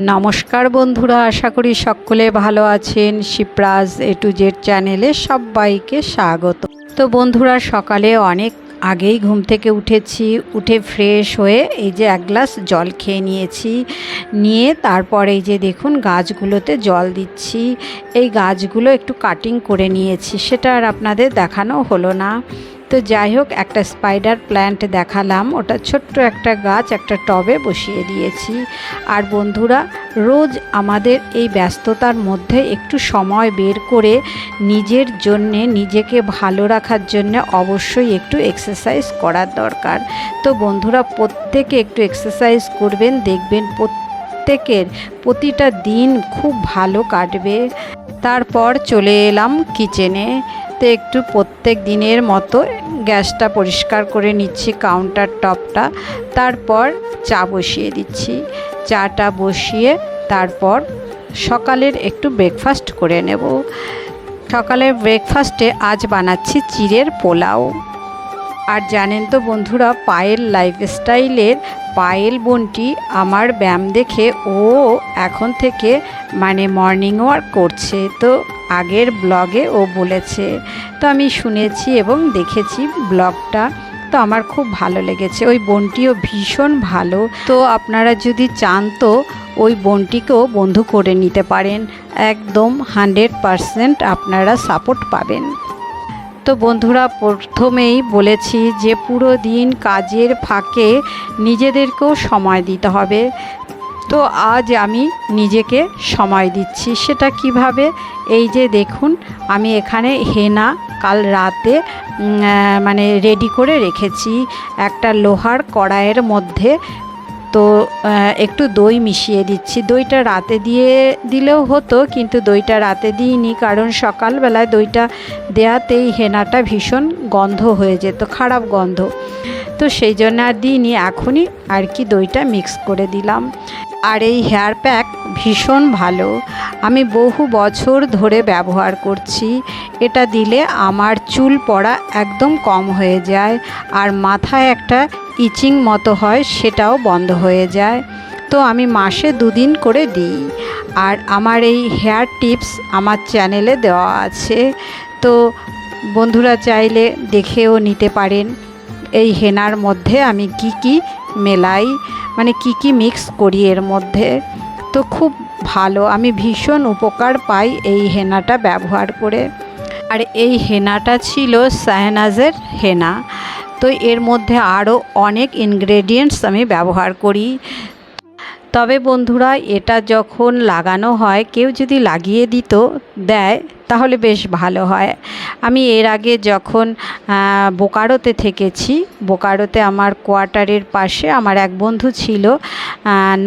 নমস্কার বন্ধুরা, আশা করি সকলে ভালো আছেন। শিপ্রাজ এ টু জেড চ্যানেলে সবাইকে স্বাগত। তো বন্ধুরা, সকালে অনেক আগেই ঘুম থেকে উঠেছি, উঠে ফ্রেশ হয়ে এই যে এক গ্লাস জল খেয়ে নিয়েছি। নিয়ে তারপর এই যে দেখুন, গাছগুলোতে জল দিচ্ছি। এই গাছগুলো একটু কাটিং করে নিয়েছি, সেটা আর আপনাদের দেখানো হলো না। তো যাই হোক, একটা স্পাইডার প্ল্যান্ট দেখালাম। ওটা ছোট্ট একটা গাছ, একটা টবে বসিয়ে দিয়েছি। আর বন্ধুরা, রোজ আমাদের এই ব্যস্ততার মধ্যে একটু সময় বের করে নিজের জন্যে, নিজেকে ভালো রাখার জন্য অবশ্যই একটু এক্সারসাইজ করার দরকার। তো বন্ধুরা, প্রত্যেকে একটু এক্সারসাইজ করবেন, দেখবেন প্রত্যেকের প্রতিটা দিন খুব ভালো কাটবে। তারপর চলে এলাম কিচেনে তো একটু প্রত্যেক দিনের মতো গ্যাসটা পরিষ্কার করে নিচ্ছি কাউন্টার টপটা তারপর চা বসিয়ে দিচ্ছি। চাটা বসিয়ে তারপর সকালের একটু ব্রেকফাস্ট করে নেব। সকালের ব্রেকফাস্টে আজ বানাচ্ছি চিড়ের পোলাও। আর জানেন তো বন্ধুরা, পায়েল লাইফস্টাইলের পায়েল বোনটি আমার ব্যায়াম দেখে ও এখন থেকে মানে মর্নিং ওয়ার্ক করছে। তো আগের ব্লগে ও বলেছে। তো আমি শুনেছি এবং দেখেছি ব্লগটা। তো আমার খুব ভালো লেগেছে। ওই বোনটিও ভীষণ ভালো। তো আপনারা যদি চান তো ওই বোনটিকেও বন্ধু করে নিতে পারেন। একদম হান্ড্রেড পারসেন্ট আপনারা সাপোর্ট পাবেন। তো বন্ধুরা, প্রথমেই বলেছি যে পুরো দিন কাজের ফাঁকে নিজেদেরকেও সময় দিতে হবে। তো আজ আমি নিজেকে সময় দিচ্ছি। সেটা কীভাবে? এই যে দেখুন, আমি এখানে হেনা কাল রাতে মানে রেডি করে রেখেছি একটা লোহার কড়াইয়ের মধ্যে। তো একটু দই মিশিয়ে দিচ্ছি। দইটা রাতে দিয়ে দিলেও হতো, কিন্তু দইটা রাতে দিইনি, কারণ সকালবেলায় দইটা দেওয়াতেই হেনাটা ভীষণ গন্ধ হয়ে যেত, খারাপ গন্ধ। তো সেই জন্য আর দিইনি, এখনই আর কি দইটা মিক্স করে দিলাম। আর এই হেয়ার প্যাক ভীষণ ভালো। আমি বহু বছর ধরে ব্যবহার করছি। এটা দিলে আমার চুল পড়া একদম কম হয়ে যায় আর মাথায় একটা ইচিং মতো হয় সেটাও বন্ধ হয়ে যায়। তো আমি মাসে দুদিন করে দিই। আর আমার এই হেয়ার টিপস আমার চ্যানেলে দেওয়া আছে। তো বন্ধুরা চাইলে দেখেও নিতে পারেন। এই হেনার মধ্যে আমি কি কি মেলাই? মানে কি কি মিক্স করি এর মধ্যে, তো খুব ভালো। আমি ভীষণ উপকার পাই এই হেনাটা ব্যবহার করে। আর এই হেনাটা ছিল সাহেনাজের হেনা। তো এর মধ্যে আরও অনেক ইনগ্রেডিয়েন্টস আমি ব্যবহার করি। তবে বন্ধুরা, এটা যখন লাগানো হয়, কেউ যদি লাগিয়ে দিত, দেয় তাহলে বেশ ভালো হয়। আমি এর আগে যখন বোকারোতে থেকেছি, বোকারোতে আমার কোয়ার্টারের পাশে আমার এক বন্ধু ছিল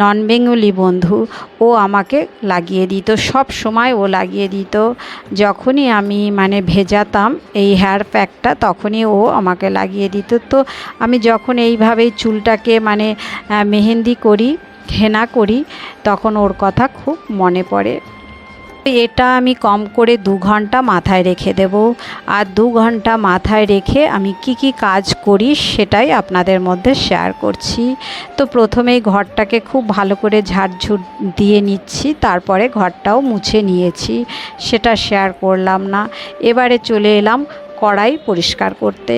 নন বেঙ্গলি বন্ধু। ও আমাকে লাগিয়ে দিত, সব সময় ও লাগিয়ে দিত। যখনই আমি মানে ভেজাতাম এই হেয়ার প্যাকটা, তখনই ও আমাকে লাগিয়ে দিত। তো আমি যখন এইভাবেই চুলটাকে মানে মেহেন্দি করি হেনা করি, তখন ওর কথা খুব মনে পড়ে। এটা আমি কম করে দু ঘণ্টা মাথায় রেখে দেব। আর দু ঘণ্টা মাথায় রেখে আমি কি কি কাজ করি সেটাই আপনাদের মধ্যে শেয়ার করছি। তো প্রথমেই ঘরটাকে খুব ভালো করে ঝাড়ঝুট দিয়ে নিচ্ছি, তারপরে ঘরটাও মুছে নিয়েছি, সেটা শেয়ার করলাম না। এবারে চলে এলাম কড়াই পরিষ্কার করতে।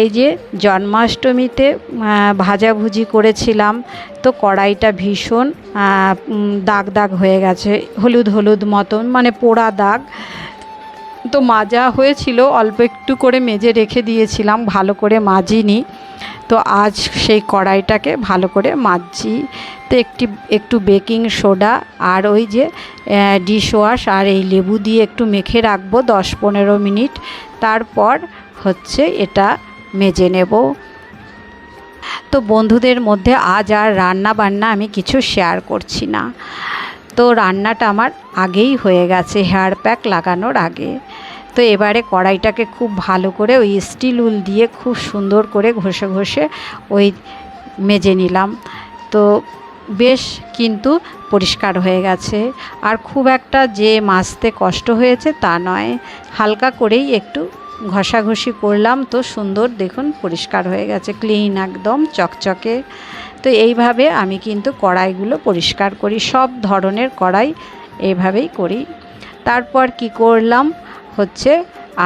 এই যে জন্মাষ্টমীতে ভাজাভুজি করেছিলাম, তো কড়াইটা ভীষণ দাগ দাগ হয়ে গেছে, হলুদ হলুদ মতন মানে পোড়া দাগ। তো মাজা হয়েছিল, অল্প একটু করে মেজে রেখে দিয়েছিলাম, ভালো করে মাজিনি। তো আজ সেই কড়াইটাকে ভালো করে মাজছি তো একটি, একটু বেকিং সোডা আর ওই যে ডিশ ওয়াশ আর এই লেবু দিয়ে একটু মেখে রাখব দশ পনেরো মিনিট। তারপর হচ্ছে এটা মেজে নেব। তো বন্ধুদের মধ্যে আজ আর রান্না বান্না আমি কিছু শেয়ার করছি না। তো রান্নাটা আমার আগেই হয়ে গেছে, হেয়ার প্যাক লাগানোর আগে। তো এবারে কড়াইটাকে খুব ভালো করে ওই স্টিল উল দিয়ে খুব সুন্দর করে ঘষে ঘষে ওই মেজে নিলাম। তো বেশ কিন্তু পরিষ্কার হয়ে গেছে। আর খুব একটা যে মাজতে কষ্ট হয়েছে তা নয়। হালকা করেই একটু ঘষাঘষি করলাম তো সুন্দর দেখুন পরিষ্কার হয়ে গেছে, ক্লিন একদম চকচকে। তো এইভাবে আমি কিন্তু কড়াইগুলো পরিষ্কার করি, সব ধরনের কড়াই এইভাবেই করি। তারপর কি করলাম? হচ্ছে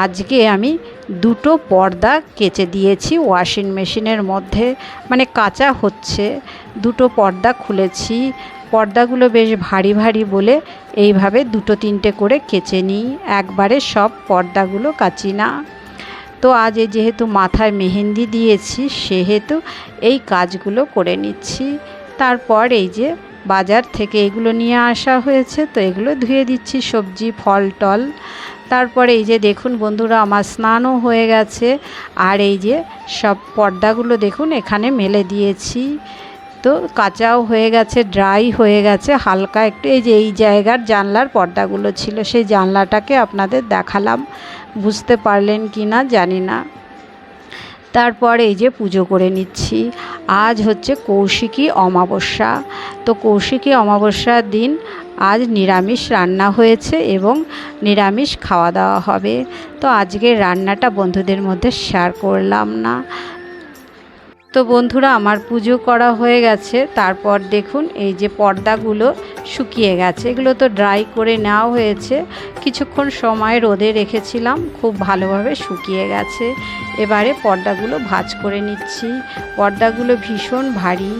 আজকে আমি দুটো পর্দা কেচে দিয়েছি ওয়াশিং মেশিনের মধ্যে। মানে কাঁচা হচ্ছে। দুটো পর্দা খুলেছি। পর্দাগুলো বেশ ভারী ভারী বলে এইভাবে দুটো তিনটে করে কেচে নিই। একবারে সব পর্দাগুলো কাচি না। তো আজ যেহেতু মাথায় মেহেন্দি দিয়েছি, সেহেতু এই কাজগুলো করে নিচ্ছি। তারপর এই যে বাজার থেকে এগুলো নিয়ে আসা হয়েছে, তো এগুলো ধুয়ে দিচ্ছি সবজি, ফল, টল। তারপরে এই যে দেখুন বন্ধুরা, আমার স্নানও হয়ে গেছে। আর এই যে সব পর্দাগুলো দেখুন, এখানে মেলে দিয়েছি। তো কাঁচাও হয়ে গেছে, ড্রাই হয়ে গেছে, হালকা একটু। এই যে এই জায়গার জানলার পর্দাগুলো ছিল, সেই জানলাটাকে আপনাদের দেখালাম। বুঝতে পারলেন কি না, জানি না। তারপর এই যে পুজো করে নিচ্ছি। আজ হচ্ছে কৌশিকী অমাবস্যা। তো কৌশিকী অমাবস্যার দিন আজ নিরামিষ রান্না হয়েছে এবং নিরামিষ খাওয়া দাওয়া হবে। তো আজকের রান্নাটা বন্ধুদের মধ্যে শেয়ার করলাম না। তো বন্ধুরা, আমার পুজো করা হয়ে গেছে। তারপর দেখুন, এই যে পর্দাগুলো শুকিয়ে গেছে। এগুলো তো ড্রাই করে নেওয়া হয়েছে। কিছুক্ষণ সময় রোদে রেখেছিলাম, খুব ভালোভাবে শুকিয়ে গেছে। এবারে পর্দাগুলো ভাজ করে নিচ্ছি। পর্দাগুলো ভীষণ ভারী,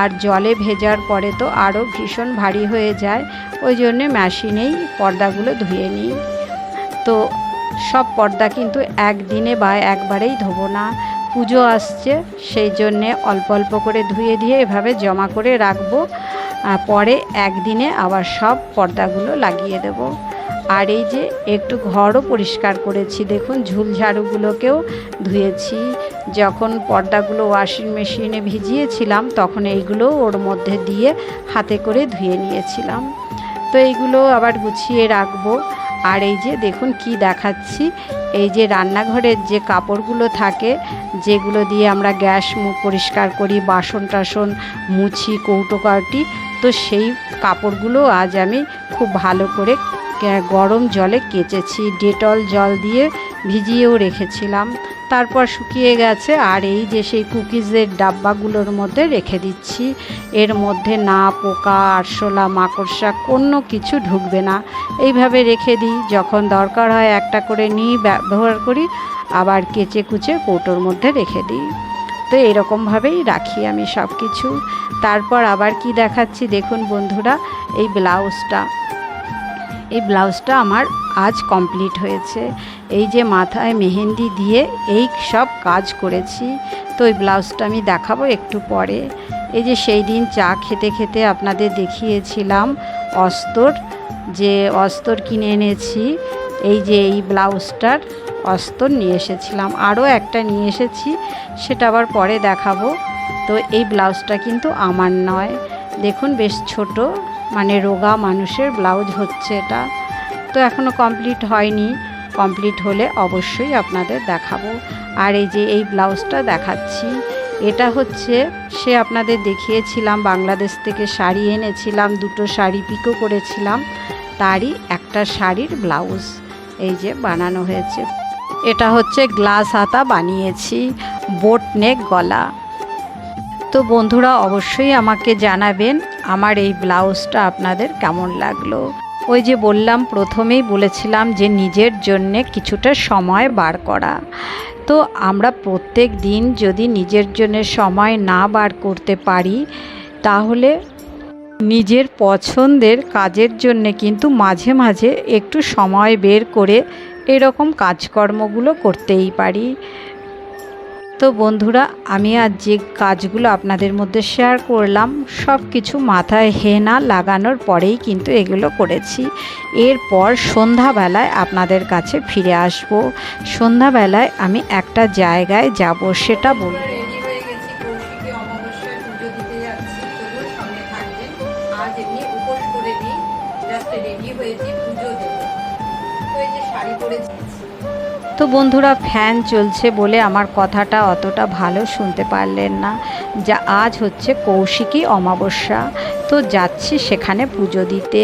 আর জলে ভেজার পরে তো আরও ভীষণ ভারী হয়ে যায়। ওই জন্যে মেশিনেই পর্দাগুলো ধুয়ে নিই। তো সব পর্দা কিন্তু একদিনে বা একবারেই ধোবো না। পুজো আসছে, সেই জন্যে অল্প অল্প করে ধুয়ে দিয়ে এভাবে জমা করে রাখব। পরে একদিনে আবার সব পর্দাগুলো লাগিয়ে দেব। আর এই যে একটু ঘরও পরিষ্কার করেছি, দেখুন ঝুল ঝাড়ুগুলোকেও ধুয়েছি। যখন পর্দাগুলো ওয়াশিং মেশিনে ভিজিয়েছিলাম, তখন এইগুলো ওর মধ্যে দিয়ে হাতে করে ধুয়ে নিয়েছিলাম। তো এইগুলো আবার গুছিয়ে রাখব। আর এই যে দেখুন কি দেখাচ্ছি, এই যে রান্নাঘরের যে কাপড়গুলো থাকে, যেগুলো দিয়ে আমরা গ্যাস মুখ পরিষ্কার করি, বাসন টাসন মুছি, কৌটো কাউটি তো সেই কাপড়গুলো আজ আমি খুব ভালো করে গরম জলে কেচেছি। ডেটল জল দিয়ে ভিজিয়েও রেখেছিলাম। তারপর শুকিয়ে গেছে আর এই যে সেই কুকিজের ডাব্বাগুলোর মধ্যে রেখে দিচ্ছি। এর মধ্যে না পোকা, আরশোলা, মাকড়সা কোনো কিছু ঢুকবে না। এইভাবে রেখে দিই। যখন দরকার হয় একটা করে নিই, ব্যবহার করি। আবার কেচে কুচে কৌটোর মধ্যে রেখে দিই। তো এরকমভাবেই রাখি আমি সব কিছু তারপর আবার কি দেখাচ্ছি দেখুন বন্ধুরা, এই ব্লাউজটা। এই ব্লাউজটা আমার আজ কমপ্লিট হয়েছে। এই যে মাথায় মেহেন্দি দিয়ে এই সব কাজ করেছি, তো এই ব্লাউজটা আমি দেখাবো একটু পরে। এই যে সেই দিন চা খেতে খেতে আপনাদের দেখিয়েছিলাম অস্তর, যে অস্তর কিনে এনেছি, এই যে এই ব্লাউজটার অস্তর নিয়ে এসেছিলাম। আরও একটা নিয়ে এসেছি, সেটা আবার পরে দেখাবো। তো এই ব্লাউজটা কিন্তু আমার নয়। দেখুন বেশ ছোট। মানে রোগা মানুষের ব্লাউজ হচ্ছে এটা। তো এখনও কমপ্লিট হয়নি। কমপ্লিট হলে অবশ্যই আপনাদের দেখাবো। আর এই যে এই ব্লাউজটা দেখাচ্ছি, এটা হচ্ছে, সে আপনাদের দেখিয়েছিলাম, বাংলাদেশ থেকে শাড়ি এনেছিলাম, দুটো শাড়ি পিকো করেছিলাম। তারই একটা শাড়ির ব্লাউজ এই যে বানানো হয়েছে। এটা হচ্ছে গ্লাস হাতা বানিয়েছি বোট নেক গলা। তো বন্ধুরা অবশ্যই আমাকে জানাবেন আমার এই ব্লাউজটা আপনাদের কেমন লাগল? ওই যে বললাম, প্রথমেই বলেছিলাম যে নিজের জন্যে কিছুটা সময় বার করা। তো আমরা প্রত্যেক দিন যদি নিজের জন্য সময় না বার করতে পারি, তাহলে নিজের পছন্দের কাজের জন্যে কিন্তু মাঝে মাঝে একটু সময় বের করে এরকম কাজকর্মগুলো করতেই পারি। তো বন্ধুরা, আমি আজ যে কাজগুলো আপনাদের মধ্যে শেয়ার করলাম সব কিছু মাথায় হেনা লাগানোর পরেই কিন্তু এগুলো করেছি। এরপর সন্ধ্যাবেলায় আপনাদের কাছে ফিরে আসব। সন্ধ্যাবেলায় আমি একটা জায়গায় যাব, সেটা বলব। তো বন্ধুরা, ফ্যান চলছে বলে আমার কথাটা অতটা ভালো শুনতে পারলেন না। যা আজ হচ্ছে কৌশিকী অমাবস্যা। তো যাচ্ছি সেখানে পুজো দিতে।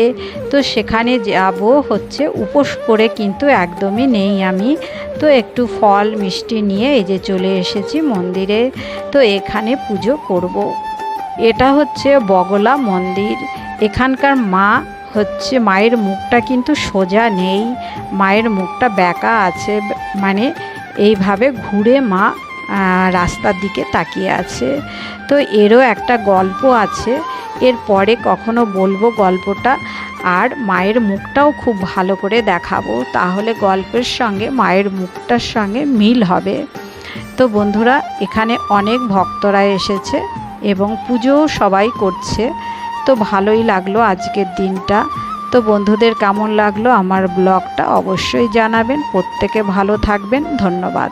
তো সেখানে যাব হচ্ছে, উপোস করে কিন্তু একদমই নেই আমি। তো একটু ফল মিষ্টি নিয়ে এই যে চলে এসেছি মন্দিরে। তো এখানে পুজো করব। এটা হচ্ছে বগলা মন্দির। এখানকার মা হচ্ছে মায়ের মুখটা কিন্তু সোজা নেই। মায়ের মুখটা বেঁকা আছে মানে এইভাবে ঘুরে মা রাস্তার দিকে তাকিয়ে আছে। তো এরও একটা গল্প আছে, এর পরে কখনো বলব গল্পটা। আর মায়ের মুখটাও খুব ভালো করে দেখাবো, তাহলে গল্পের সঙ্গে মায়ের মুখটার সঙ্গে মিল হবে। তো বন্ধুরা, এখানে অনেক ভক্তরা এসেছে এবং পুজোও সবাই করছে। তো ভালোই লাগল আজকের দিনটা। তো বন্ধুদের কেমন লাগল আমার ব্লগটা অবশ্যই জানাবেন। প্রত্যেকে ভালো থাকবেন। ধন্যবাদ।